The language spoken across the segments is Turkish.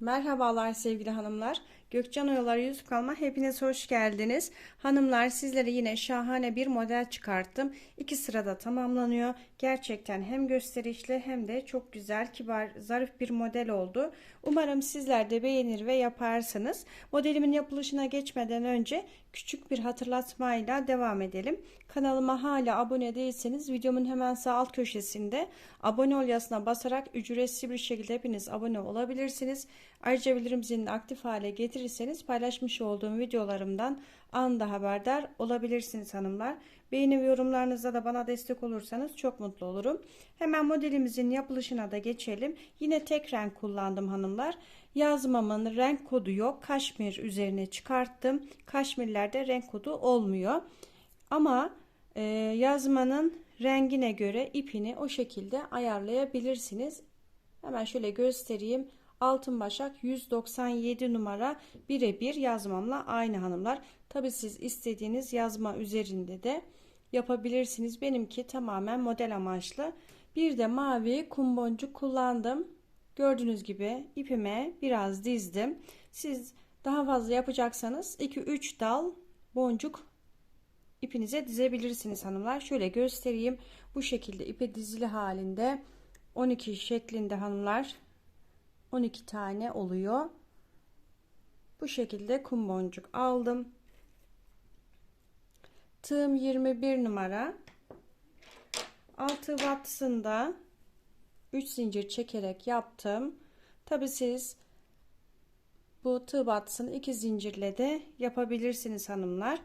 Merhabalar sevgili hanımlar. Gökcan Oyalar YouTube kanalıma hepiniz hoş geldiniz. Hanımlar sizlere yine şahane bir model çıkarttım. İki sırada tamamlanıyor. Gerçekten hem gösterişli hem de çok güzel, kibar, zarif bir model oldu. Umarım sizler de beğenir ve yaparsınız. Modelimin yapılışına geçmeden önce küçük bir hatırlatmayla devam edelim. Kanalıma hala abone değilseniz videomun hemen sağ alt köşesinde abone ol yazısına basarak ücretsiz bir şekilde hepiniz abone olabilirsiniz. Ayrıca bildirim zilini aktif hale getirirseniz paylaşmış olduğum videolarımdan anında haberdar olabilirsiniz hanımlar. Beğeni ve yorumlarınızda da bana destek olursanız çok mutlu olurum. Hemen modelimizin yapılışına da geçelim. Yine tek renk kullandım hanımlar. Yazmamın renk kodu yok. Kaşmir üzerine çıkarttım. Kaşmirlerde renk kodu olmuyor. Ama e, yazmanın rengine göre ipini o şekilde ayarlayabilirsiniz. Hemen şöyle göstereyim. Altın Başak 197 numara birebir yazmamla aynı hanımlar. Tabi siz istediğiniz yazma üzerinde de yapabilirsiniz. Benimki tamamen model amaçlı. Bir de mavi kum boncuk kullandım. Gördüğünüz gibi ipime biraz dizdim. Siz daha fazla yapacaksanız 2-3 dal boncuk ipinize dizebilirsiniz hanımlar. Şöyle göstereyim. Bu şekilde ipe dizili halinde 12 şeklinde hanımlar 12 tane oluyor. Bu şekilde kum boncuk aldım. Tığım 21 numara. Altı battısında 3 zincir çekerek yaptım. Tabi siz bu tığ battısını 2 zincirle de yapabilirsiniz hanımlar.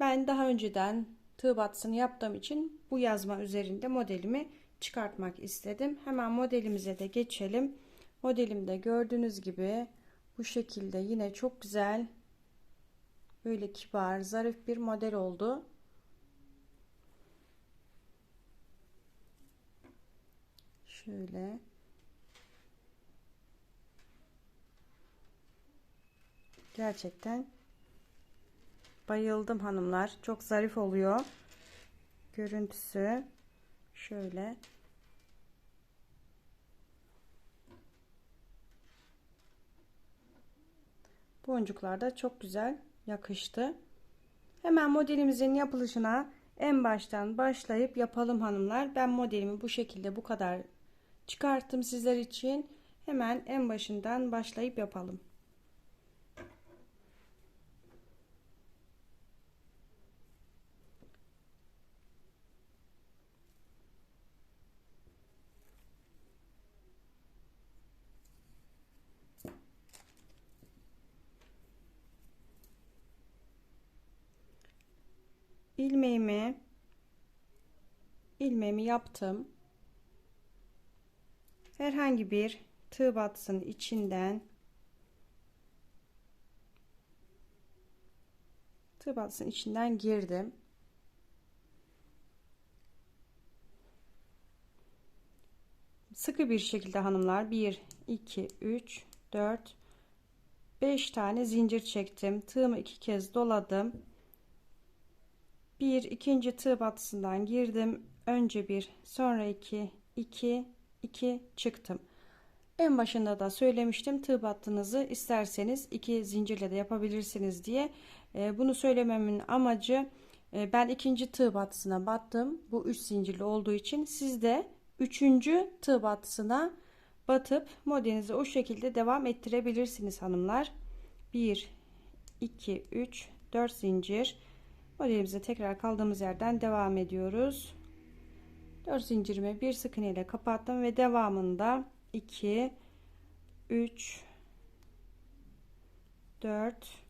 Ben daha önceden tığ battısını yaptığım için bu yazma üzerinde modelimi çıkartmak istedim. Hemen modelimize de geçelim. Modelimde gördüğünüz gibi bu şekilde yine çok güzel böyle kibar zarif bir model oldu. Şöyle gerçekten bayıldım hanımlar. Çok zarif oluyor. Görüntüsü şöyle Boncuklar da çok güzel yakıştı. Hemen modelimizin yapılışına en baştan başlayıp yapalım hanımlar. Ben modelimi bu şekilde bu kadar çıkarttım sizler için. Hemen en başından başlayıp yapalım. İlmeğimi ilmeğimi yaptım. Herhangi bir tığ batsın içinden tığ batsın içinden girdim. Sıkı bir şekilde hanımlar 1 2 3 4 5 tane zincir çektim. Tığımı iki kez doladım bir ikinci tığ batısından girdim. Önce bir sonra iki iki iki çıktım. En başında da söylemiştim tığ battığınızı isterseniz iki zincirle de yapabilirsiniz diye. E, bunu söylememin amacı e, ben ikinci tığ battısına battım. Bu üç zincirli olduğu için siz de üçüncü tığ battısına batıp modelinizi o şekilde devam ettirebilirsiniz hanımlar. 1 2 3 4 zincir modelimize tekrar kaldığımız yerden devam ediyoruz. 4 zincirimi bir sık iğne ile kapattım ve devamında 2 3 4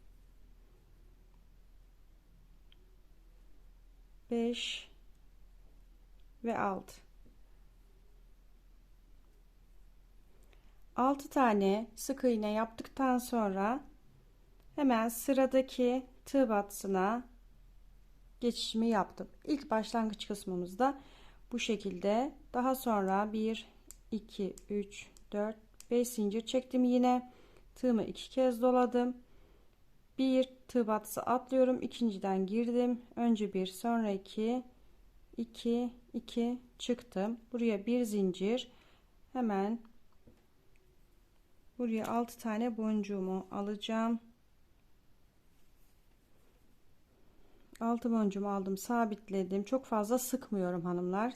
5 ve 6 6 tane sık iğne yaptıktan sonra hemen sıradaki tığ battısına geçişimi yaptım. İlk başlangıç kısmımızda bu şekilde. Daha sonra 1 2 3 4 5 zincir çektim yine. Tığımı iki kez doladım. Bir tığ batısı atlıyorum. ikinciden girdim. Önce bir sonra iki 2 2 çıktım. Buraya bir zincir. Hemen Buraya 6 tane boncuğumu alacağım. 6 boncuğumu aldım sabitledim. Çok fazla sıkmıyorum hanımlar.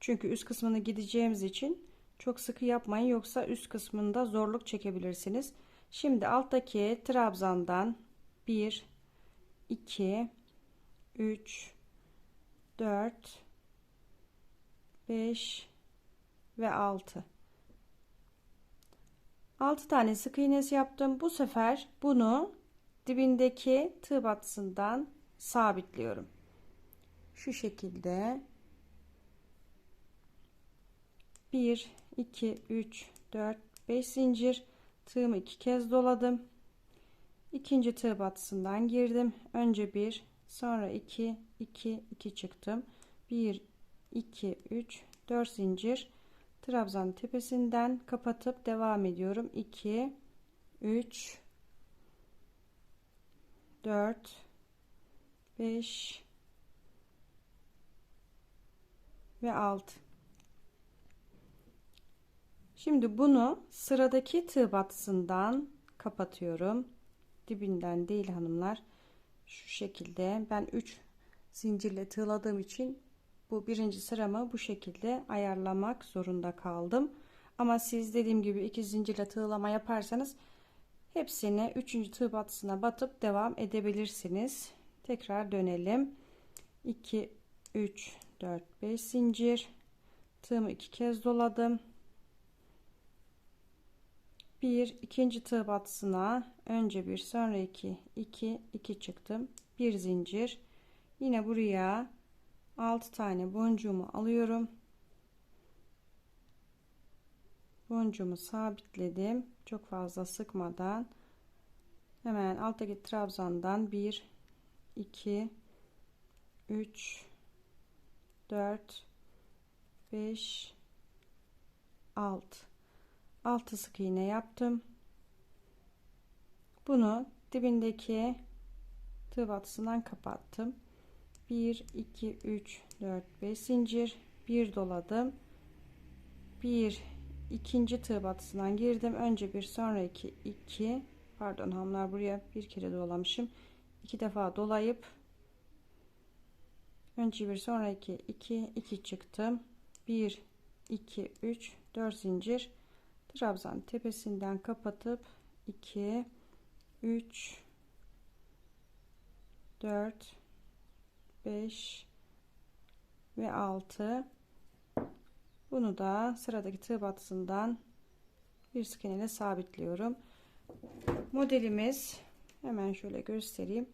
Çünkü üst kısmını gideceğimiz için çok sıkı yapmayın yoksa üst kısmında zorluk çekebilirsiniz. Şimdi alttaki trabzandan 1 2 3 4 5 ve 6 6 tane sık iğnesi yaptım. Bu sefer bunu dibindeki tığ batısından sabitliyorum. Şu şekilde 1 2 3 4 5 zincir tığımı iki kez doladım. İkinci tığ batısından girdim. Önce 1 sonra 2 2 2 çıktım. 1 2 3 4 zincir trabzan tepesinden kapatıp devam ediyorum 2 3 4 5 ve 6 şimdi bunu sıradaki tığ batısından kapatıyorum dibinden değil hanımlar şu şekilde ben 3 zincirle tığladığım için bu birinci sıramı bu şekilde ayarlamak zorunda kaldım. Ama siz dediğim gibi iki zincirle tığlama yaparsanız hepsini üçüncü tığ batısına batıp devam edebilirsiniz. Tekrar dönelim. 2 3 4 5 zincir tığımı iki kez doladım. Bir ikinci tığ batısına önce bir sonra iki iki iki çıktım. Bir zincir yine buraya 6 tane boncuğumu alıyorum. Boncuğumu sabitledim. Çok fazla sıkmadan. Hemen alttaki trabzandan 1 2 3 4 5 6 6 sık iğne yaptım. Bunu dibindeki tığ batısından kapattım. 1 2 3 4 5 zincir. Bir doladım. Bir ikinci tığ batısından girdim. Önce bir sonra iki iki. Pardon hamlar buraya bir kere dolamışım iki defa dolayıp önce bir sonra iki iki iki çıktım 1 2 3 4 zincir. Trabzan tepesinden kapatıp 2 3 4 5 ve 6 bunu da sıradaki tığ batısından bir sık sabitliyorum. Modelimiz hemen şöyle göstereyim.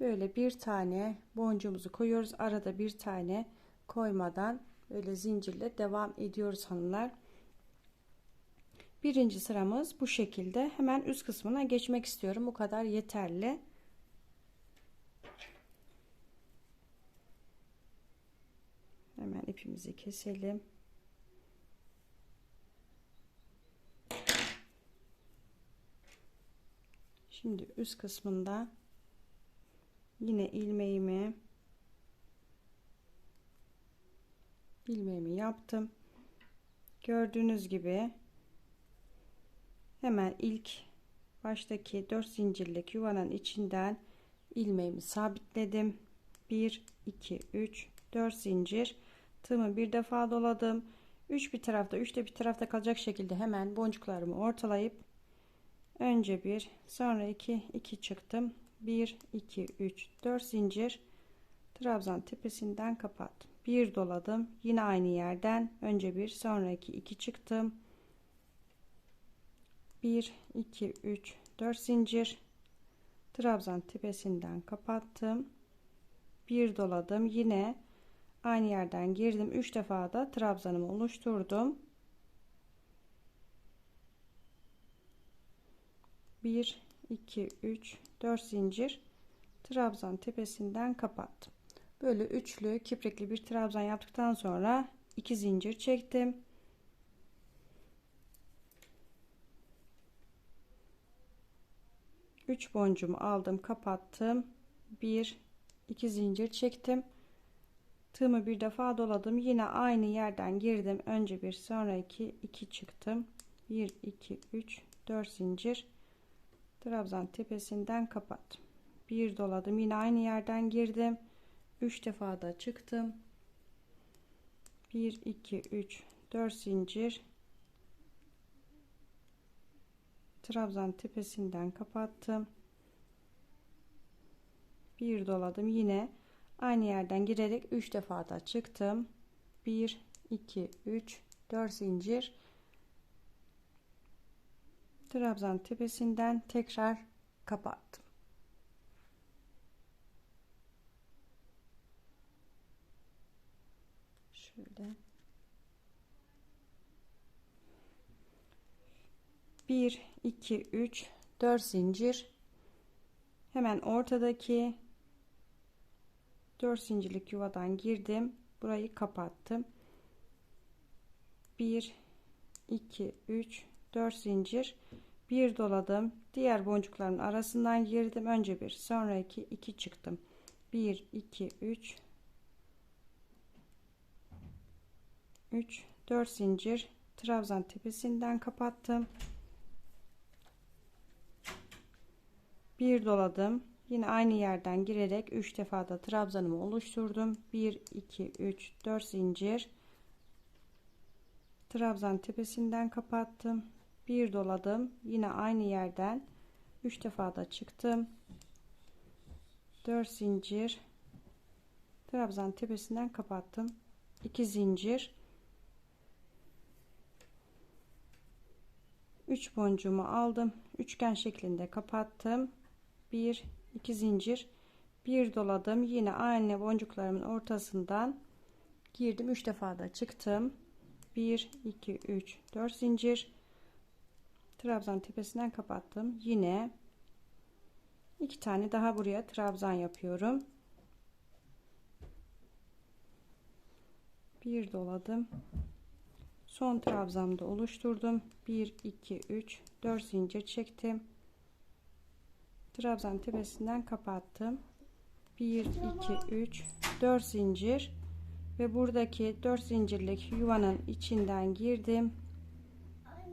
Böyle bir tane boncuğumuzu koyuyoruz. Arada bir tane koymadan böyle zincirle devam ediyoruz hanımlar. Birinci sıramız bu şekilde. Hemen üst kısmına geçmek istiyorum. Bu kadar yeterli. Hemen ipimizi keselim. Şimdi üst kısmında yine ilmeğimi ilmeğimi yaptım. Gördüğünüz gibi hemen ilk baştaki 4 zincirlik yuvanın içinden ilmeğimi sabitledim. 1 2 3 4 zincir tığımı bir defa doladım 3 bir tarafta 3 de bir tarafta kalacak şekilde hemen boncuklarımı ortalayıp önce bir sonra 2 2 çıktım. 1 2 3 4 zincir. Trabzan tepesinden kapattım. Bir doladım yine aynı yerden. Önce bir sonra 2 2 çıktım. 1 2 3 4 zincir. Trabzan tepesinden kapattım. Bir doladım yine aynı yerden girdim. 3 defa da trabzanımı oluşturdum 1 2 3 4 zincir trabzan tepesinden kapattım. Böyle üçlü kiprikli bir trabzan yaptıktan sonra 2 zincir çektim. Üç boncuğumu aldım kapattım. Bir iki zincir çektim. Tığımı bir defa doladım. Yine aynı yerden girdim. Önce bir sonra iki iki çıktım. 1 2 3 4 zincir trabzan tepesinden kapattım. Bir doladım yine aynı yerden girdim. 3 defa da çıktım. 1 2 3 4 zincir. Trabzan tepesinden kapattım. Bir doladım yine aynı yerden girerek 3 defa da çıktım. 1 2 3 4 zincir trabzan tepesinden tekrar kapattım. Şöyle. Bir iki üç dört zincir. Hemen ortadaki 4 zincirlik yuvadan girdim. Burayı kapattım. 1 2 3 4 zincir. Bir doladım. Diğer boncukların arasından girdim. Önce bir sonra iki iki çıktım. 1 2 3 3 4 zincir. Trabzan tepesinden kapattım. Bir doladım. Yine aynı yerden girerek 3 defa da trabzanımı oluşturdum. 1 2 3 4 zincir. Trabzan tepesinden kapattım bir doladım. Yine aynı yerden 3 defa da çıktım. 4 zincir. Trabzan tepesinden kapattım. 2 zincir. 3 boncuğumu aldım. Üçgen şeklinde kapattım. 1 2 zincir. Bir doladım. Yine aynı boncuklarımın ortasından girdim. 3 defa da çıktım. 1 2 3 4 zincir trabzan tepesinden kapattım. Yine iki tane daha buraya trabzan yapıyorum. Bir doladım. Son trabzamda oluşturdum. 1 2 3 4 zincir çektim. Trabzan tepesinden kapattım. 1 2 3 4 zincir. Ve buradaki 4 zincirlik yuvanın içinden girdim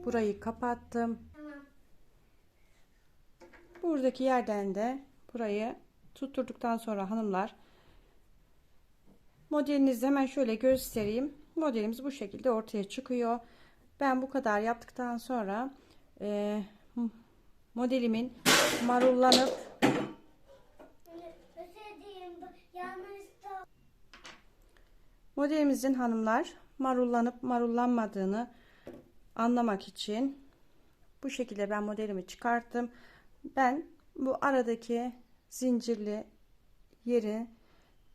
burayı kapattım. Buradaki yerden de burayı tutturduktan sonra hanımlar modelinizi hemen şöyle göstereyim. Modelimiz bu şekilde ortaya çıkıyor. Ben bu kadar yaptıktan sonra e, modelimin marullanıp modelimizin hanımlar marullanıp marullanmadığını anlamak için bu şekilde ben modelimi çıkarttım ben bu aradaki zincirli yeri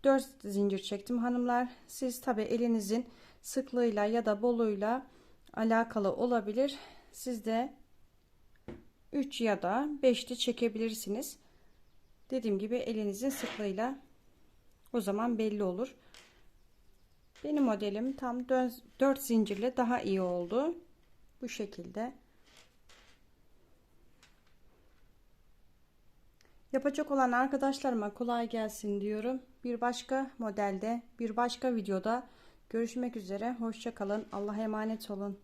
4 zincir çektim hanımlar siz tabi elinizin sıklığıyla ya da boluyla alakalı olabilir siz de 3 ya da 5 de çekebilirsiniz. Dediğim gibi elinizin sıklığıyla o zaman belli olur. Benim modelim tam 4 zincirle daha iyi oldu. Bu şekilde. Yapacak olan arkadaşlarıma kolay gelsin diyorum. Bir başka modelde, bir başka videoda görüşmek üzere. Hoşçakalın. Allah'a emanet olun.